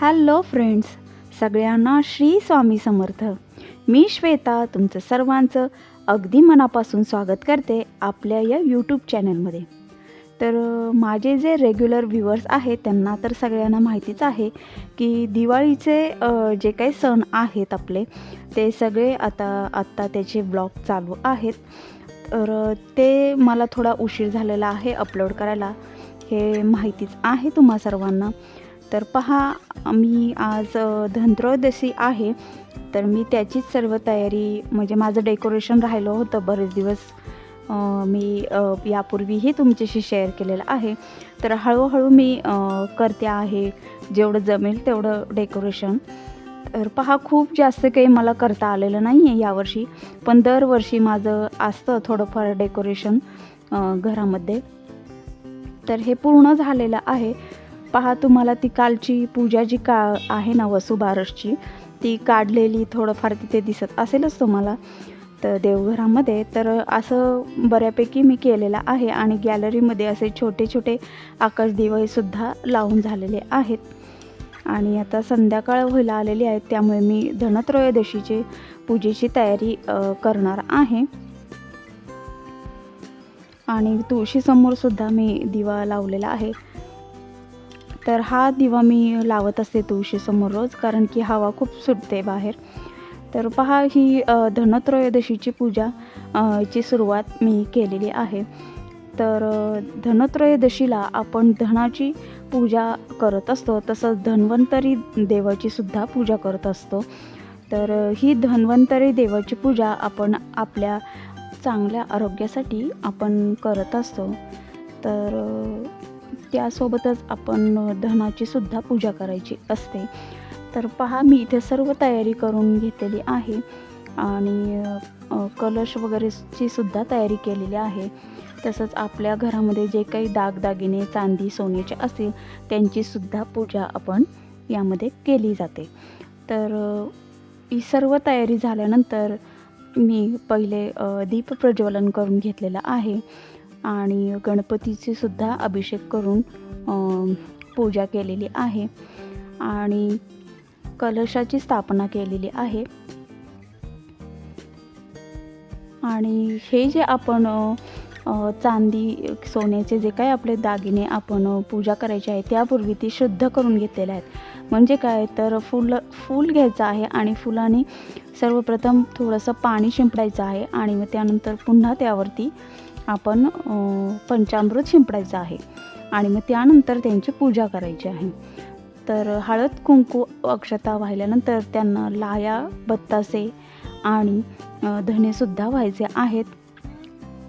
Hello friends सगळ्यांना श्री स्वामी समर्थ. मी श्वेता तुमचं सर्वांचं अगदी मनापासून स्वागत करते आपल्या या यूट्यूब चॅनलमध्ये तर माझे जे रेग्युलर व्ह्युअर्स आहेत त्यांना तर सगळ्यांना माहितीच आहे की दिवाळीचे जे काही सण आहेत आपले ते सगळे आता आत्ता त्याचे ब्लॉग चालू आहेत. तर ते मला थोडा उशीर झालेला आहे अपलोड करायला. हे माहितीच आहे तुम्हा सर्वांना. तर पहा मी आज धनत्रयोदशी आहे. तर मी त्याचीच सर्व तयारी म्हणजे माझं डेकोरेशन राहिलं होतं बरेच दिवस. मी यापूर्वीही तुमच्याशी शेअर केलेलं आहे. तर हळूहळू मी करते आहे जेवढं जमेल तेवढं डेकोरेशन. तर पहा खूप जास्त काही मला करता आलेलं नाही आहे यावर्षी. पण दरवर्षी माझं असतं थोडंफार डेकोरेशन घरामध्ये. तर हे पूर्ण झालेलं आहे. पहा तुम्हाला ती कालची पूजा जी का आहे ना वसुबारसची ती काढलेली थोडंफार तिथे दिसत असेलच तुम्हाला. तर देवघरामध्ये तर असं बऱ्यापैकी मी केलेलं आहे आणि गॅलरीमध्ये असे छोटे छोटे आकाशदिवेसुद्धा लावून झालेले आहेत. आणि आता संध्याकाळ व्हायला आलेली आहे त्यामुळे मी धनत्रयोदशीची पूजेची तयारी करणार आहे. आणि तुळशीसमोरसुद्धा मी दिवा लावलेला आहे. तर हा दिवा मी लावत असते तुळशीसमोर रोज कारण की हवा खूप सुटते बाहेर. तर पहा ही धनत्रयोदशीची पूजा ची सुरुवात मी केलेली आहे. तर धनत्रयोदशीला आपण धनाची पूजा करत असतो तसंच धन्वंतरी देवाची सुद्धा पूजा करत असतो. तर ही धन्वंतरी देवाची पूजा आपण आपल्या चांगल्या आरोग्यासाठी आपण करत असतो. तर त्यासोबतच आपण धनाची सुद्धा पूजा करायची असते. तर पहा मी इथे सर्व तयारी करून घेतलेली आहे आणि कलश वगैरेची सुद्धा तयारी केलेली आहे. तसंच आपल्या घरामध्ये जे काही दागदागिने चांदी सोन्याचे असतील त्यांची सुद्धा पूजा आपण यामध्ये केली जाते. तर ही सर्व तयारी झाल्यानंतर मी पहिले दीप प्रज्वलन करून घेतलेलं आहे. आणि गणपतीचे सुद्धा अभिषेक करून पूजा केलेली आहे. आणि कलशाची स्थापना केलेली आहे. आणि हे जे आपण चांदी सोन्याचे जे काही आपले दागिने आपण पूजा करायचे आहे त्यापूर्वी ती शुद्ध करून घेतलेले आहेत. म्हणजे काय? तर फुल फूल घ्यायचं आहे आणि फुलाने सर्वप्रथम थोडंसं पाणी शिंपडायचं आहे आणि मग त्यानंतर पुन्हा त्यावरती आपण पंचामृत शिंपडायचं आहे. आणि मग त्यानंतर त्यांची पूजा करायची आहे. तर हळद कुंकू अक्षता वाहिल्यानंतर त्यांना लाया बत्तासे आणि धनेसुद्धा व्हायचे आहेत.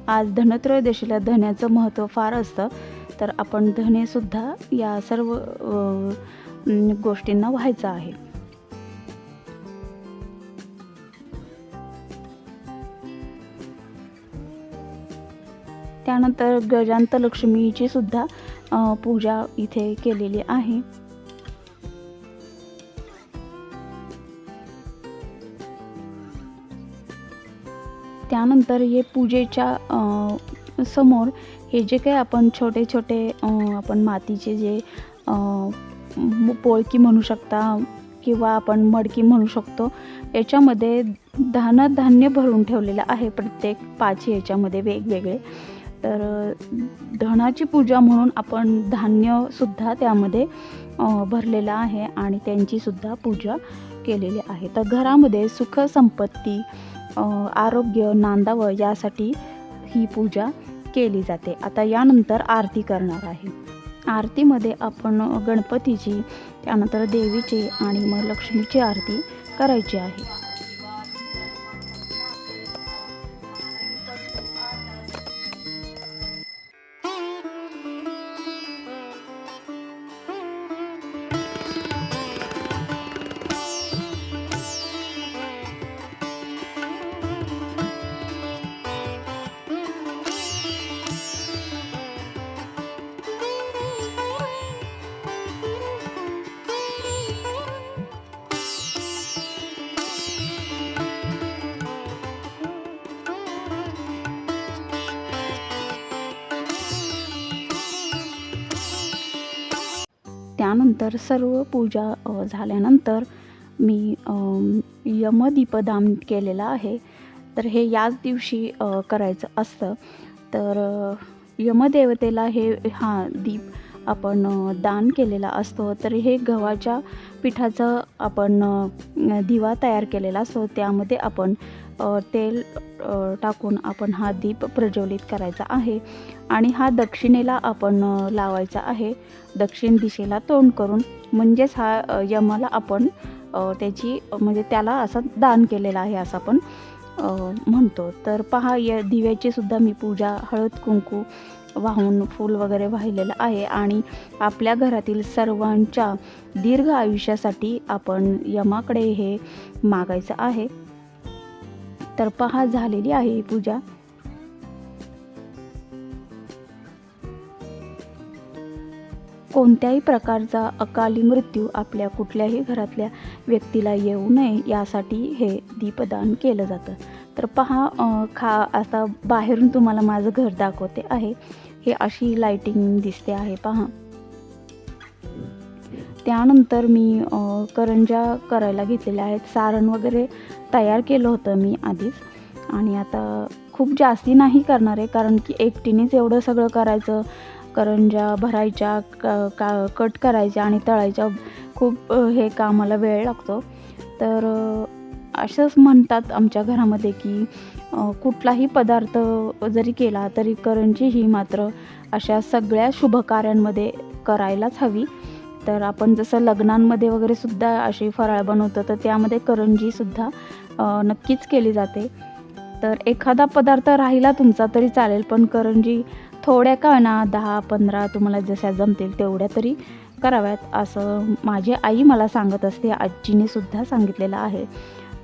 आज धनत्रयोदशीला धण्याचं महत्त्व फार असतं. तर आपण धनेसुद्धा या सर्व गोष्टींना व्हायचं आहे. त्यानंतर गजांत लक्ष्मीची सुद्धा पूजा इथे केलेली आहे. त्यानंतर हे पूजेच्या समोर हे जे काही आपण छोटे छोटे आपण मातीचे जे पोळकी म्हणू शकता किंवा आपण मडकी म्हणू शकतो याच्यामध्ये धान धान्य भरून ठेवलेलं आहे प्रत्येक पाच याच्यामध्ये वेगवेगळे. तर धनाची पूजा म्हणून आपण धान्यसुद्धा त्यामध्ये भरलेलं आहे आणि त्यांचीसुद्धा पूजा केलेली आहे. तर घरामध्ये सुख संपत्ती आरोग्य नांदावं यासाठी ही पूजा केली जाते. आता यानंतर आरती करणार आहे. आरतीमध्ये आपण गणपतीची त्यानंतर देवीची आणि मग लक्ष्मीची आरती करायची आहे. त्यानंतर सर्व पूजा झाल्यानंतर मी यमदीपदान केलेलं आहे. तर हे याच दिवशी करायचं असतं. तर यमदेवतेला हे हा दीप आपण दान केलेला असतो. तर हे गव्हाच्या पिठाचं आपण दिवा तयार केलेला असतो. त्यामध्ये आपण तेल टाकून आपण हा दीप प्रज्वलित करायचा आहे. आणि हा दक्षिणेला आपण लावायचा आहे. दक्षिण दिशेला तोंड करून म्हणजेच हा यमाला आपण त्याची म्हणजे त्याला असं दान केलेला आहे असं आपण म्हणतो. तर पहा या दिव्याची सुद्धा मी पूजा हळद कुंकू वाहून फूल वगैरे वाहिलेलं आहे. आणि आपल्या घरातील सर्वांच्या दीर्घ आयुष्यासाठी आपण यमाकडे हे मागायचं आहे. तर पहा झालेली आहे ही पूजा. कोणत्याही प्रकारचा अकाली मृत्यू आपल्या कुठल्याही घरातल्या व्यक्तीला येऊ नये यासाठी हे दीपदान केलं जातं. तर पहा खा आता बाहेरून तुम्हाला माझं घर दाखवते आहे. हे अशी लाइटिंग दिसते आहे पहा. त्यानंतर मी करंजा करंज्या करायला घेतलेल्या आहेत. सारण वगैरे तयार केलं होतं मी आधीच. आणि आता खूप जास्ती नाही करणार आहे कारण की एकटीनेच एवढं सगळं करायचं. करंज्या भरायच्या क का कट करायच्या आणि तळायच्या खूप हे कामाला वेळ लागतो. तर असंच म्हणतात आमच्या घरामध्ये की कुठलाही पदार्थ जरी केला तरी करंजी ही मात्र अशा सगळ्या शुभकार्यांमध्ये करायलाच हवी. तर आपण जसं लग्नांमध्ये वगैरे सुद्धा अशी फराळ बनवतो तर त्यामध्ये करंजीसुद्धा नक्कीच केली जाते. तर एखादा पदार्थ राहिला तुमचा तरी चालेल पण करंजी थोड्या का ना दहा पंधरा तुम्हाला जशा जमतील तेवढ्या तरी कराव्यात असं माझी आई मला सांगत असते आजीने सुद्धा सांगितलेलं आहे.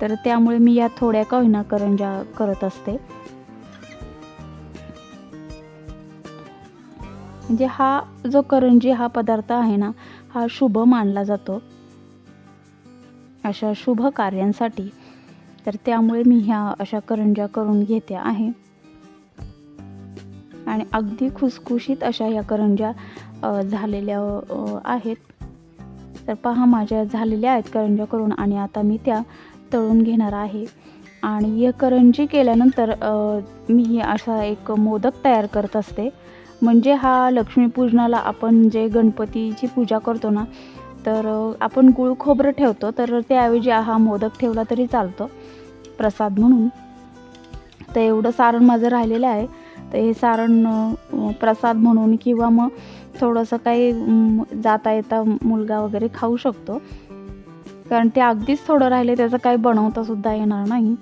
तर त्यामुळे मी या थोड्या का होईना करंजा करत असते. म्हणजे हा जो करंजी हा पदार्थ आहे ना हा शुभ मानला जातो. अशा शुभ कार्यांसाठी तर त्यामुळे मी ह्या अशा करंज्या करून घेते आहे. आणि अगदी खुसखुशीत अशा या करंज्या झालेल्या आहेत. तर पहा माझ्या झालेल्या आहेत करंज्या करून आणि आता मी त्या तळून घेणार आहे. आणि या करंजी केल्यानंतर मी असा एक मोदक तयार करत असते. म्हणजे हा लक्ष्मीपूजनाला आपण जे गणपतीची पूजा करतो ना तर आपण गुळ खोबरं ठेवतो तर त्याऐवजी हा मोदक ठेवला तरी चालतो प्रसाद म्हणून. तर एवढं सारण माझं राहिलेलं आहे. तर हे सारण प्रसाद म्हणून किंवा मग थोडंसं काही जाता येता मुलगा वगैरे खाऊ शकतो. कारण ते अगदीच थोडं राहिले त्याचं काही बनवता सुद्धा येणार नाही.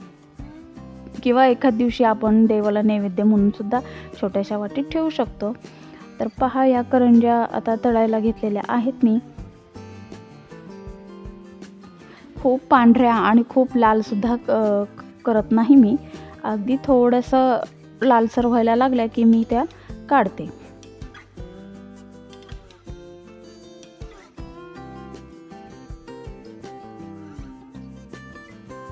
किंवा एखाद दिवशी आपण देवाला नैवेद्य म्हणूनसुद्धा छोट्याशा वाटीत ठेवू शकतो. तर पहा या करंज्या आता तळायला घेतलेल्या आहेत मी. खूप पांढऱ्या आणि खूप लालसुद्धा करत नाही मी. अगदी थोडंसं लालसर व्हायला लागल्या की मी त्या काढते.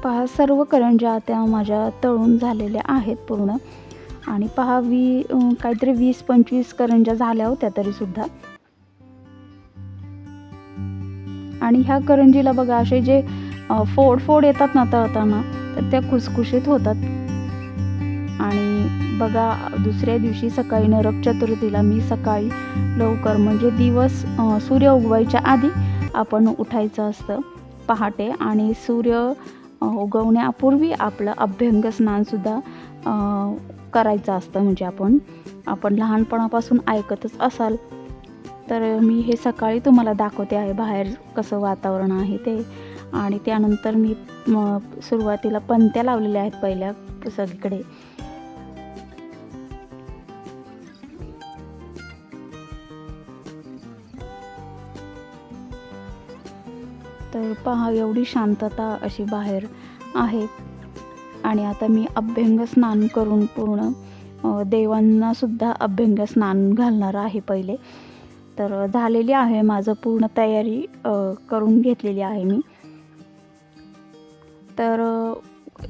पहा सर्व करंज्या त्या माझ्या तळून झालेल्या आहेत पूर्ण. आणि पहा वी काहीतरी वीस पंचवीस करंज्या झाल्या होत्या तरीसुद्धा. आणि ह्या करंजीला बघा असे जे फोड फोड येतात ना तळताना तर त्या खुसखुशीत होतात. आणि बघा दुसऱ्या दिवशी सकाळी नरक चतुर्थीला मी सकाळी लवकर म्हणजे दिवस सूर्य उगवायच्या आधी आपण उठायचं असतं पहाटे. आणि सूर्य उगवण्यापूर्वी आपलं अभ्यंग स्नानसुद्धा करायचं असतं. म्हणजे आपण आपण लहानपणापासून ऐकतच असाल. तर मी हे सकाळी तुम्हाला दाखवते आहे. बाहेर कसं वातावरण आहे ते. आणि त्यानंतर मी सुरुवातीला पंत्या लावलेल्या आहेत पहिल्या सगळीकडे. पहा एवढी शांतता अशी बाहेर आहे. आणि आता मी अभ्यंग स्नान करून पूर्ण देवांनासुद्धा देवांना सुद्धा अभ्यंग स्नान घालणार आहे पहिले. तर झालेली आहे माझं पूर्ण तयारी करून घेतलेली आहे मी. तर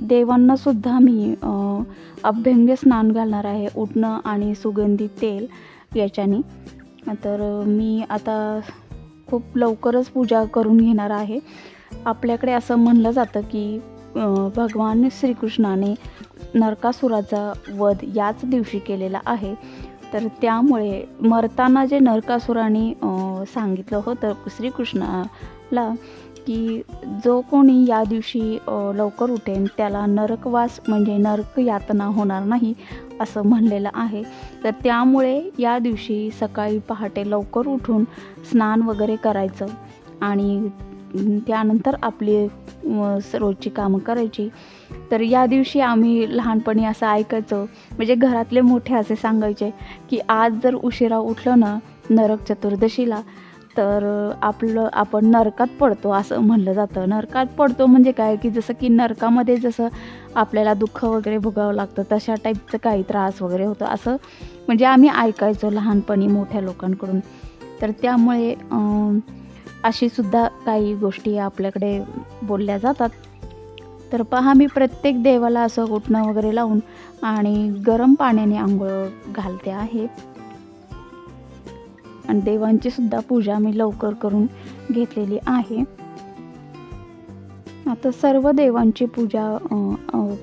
देवांनासुद्धा देवांना सुद्धा मी अभ्यंग स्नान घालणार आहे उठणं आणि सुगंधी तेल याच्याने. तर मी आता खूप लवकरच पूजा करून घेणार आहे. आपल्याकडे असं म्हणलं जातं की भगवान श्रीकृष्णाने नरकासुराचा वध याच दिवशी केलेला आहे. तर त्यामुळे मरताना जे नरकासुराने सांगितलं होतं श्रीकृष्णाला की जो कोणी या दिवशी लवकर उठेन त्याला नरकवास म्हणजे नरक यातना होणार नाही असं म्हणलेलं आहे. तर त्यामुळे या दिवशी सकाळी पहाटे लवकर उठून स्नान वगैरे करायचं आणि त्यानंतर आपली रोजची कामं करायची. तर या दिवशी आम्ही लहानपणी असं ऐकायचो म्हणजे घरातले मोठे असे सांगायचे की आज जर उशिरा उठलं ना नरक चतुर्दशीला तर आपलं आपण नरकात पडतो असं म्हणलं जातं. नरकात पडतो म्हणजे काय? की जसं की नरकामध्ये जसं आपल्याला दुःख वगैरे भोगावं लागतं तशा टाईपचं काही त्रास वगैरे होतं. असं म्हणजे आम्ही ऐकायचो लहानपणी मोठ्या लोकांकडून. तर त्यामुळे अशीसुद्धा अशी सुद्धा काही गोष्टी आपल्याकडे बोलल्या जातात. तर पहा मी प्रत्येक देवाला असं घुटणं वगैरे लावून आणि गरम पाण्याने आंघोळ घालते आहे. आणि देवांची सुद्धा पूजा मी लवकर करून घेतलेली आहे. आता सर्व देवांची पूजा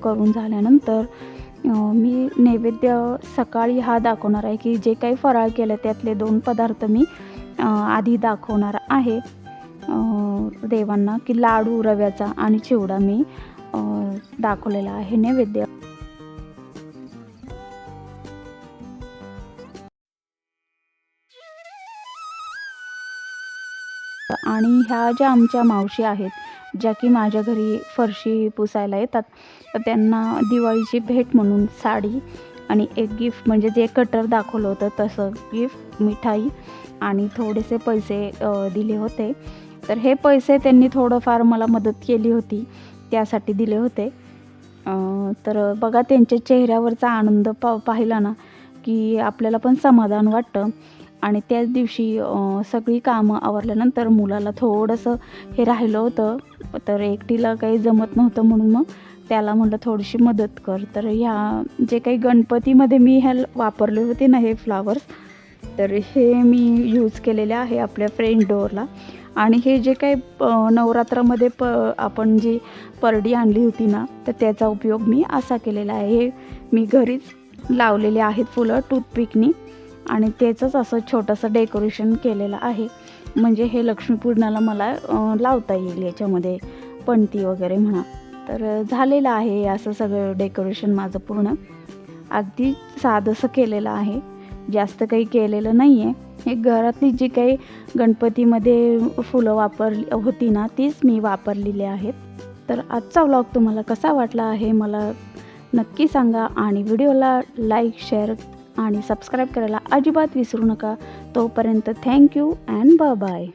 करून झाल्यानंतर मी नैवेद्य सकाळी हा दाखवणार आहे की जे काही फराळ केलं त्यातले दोन पदार्थ मी आधी दाखवणार आहे. देवांना की लाडू रव्याचा आणि चिवडा मी दाखवलेला आहे नैवेद्य. आणि ह्या ज्या आमच्या मावशी आहेत ज्या की माझ्या घरी फरशी पुसायला येतात तर त्यांना दिवाळीची भेट म्हणून साडी आणि एक गिफ्ट म्हणजे जे कटर दाखवलं होतं तसं गिफ्ट मिठाई आणि थोडेसे पैसे दिले होते. तर हे पैसे त्यांनी थोडंफार मला मदत केली होती त्यासाठी दिले होते. तर बघा त्यांच्या चेहऱ्यावरचा आनंद पा पाहिला ना की आपल्याला पण समाधान वाटतं. आणि त्याच दिवशी सगळी कामं आवरल्यानंतर मुलाला थोडंसं हे राहिलं होतं. तर एकटीला काही जमत नव्हतं म्हणून मग त्याला म्हटलं थोडीशी मदत कर. तर ह्या जे काही गणपतीमध्ये मी ह्या वापरले होते ना हे फ्लावर्स तर हे मी यूज केलेले आहे आपल्या फ्रेंड डोअरला. आणि हे जे काही नवरात्रामध्ये प आपण जी परडी आणली होती ना तर त्याचा उपयोग मी असा केलेला आहे. हे मी घरीच लावलेले आहेत फुलं टूथपिकनी. आणि त्याचंच असं छोटंसं डेकोरेशन केलेलं आहे. म्हणजे हे लक्ष्मीपूजनाला मला लावता येईल याच्यामध्ये पणती वगैरे म्हणा. तर झालेलं आहे असं सगळं डेकोरेशन माझं पूर्ण. अगदी साधंसं केलेलं आहे. जास्त काही केलेलं नाही आहे हे घरातली जी काही गणपतीमध्ये फुलं वापरली होती ना तीच मी वापरलेली आहेत. तर आजचा व्लॉग तुम्हाला कसा वाटला आहे मला नक्की सांगा. आणि व्हिडिओला लाईक शेअर आणि सबस्क्राईब करायला अजिबात विसरू नका. तोपर्यंत थँक्यू अँड बाय बाय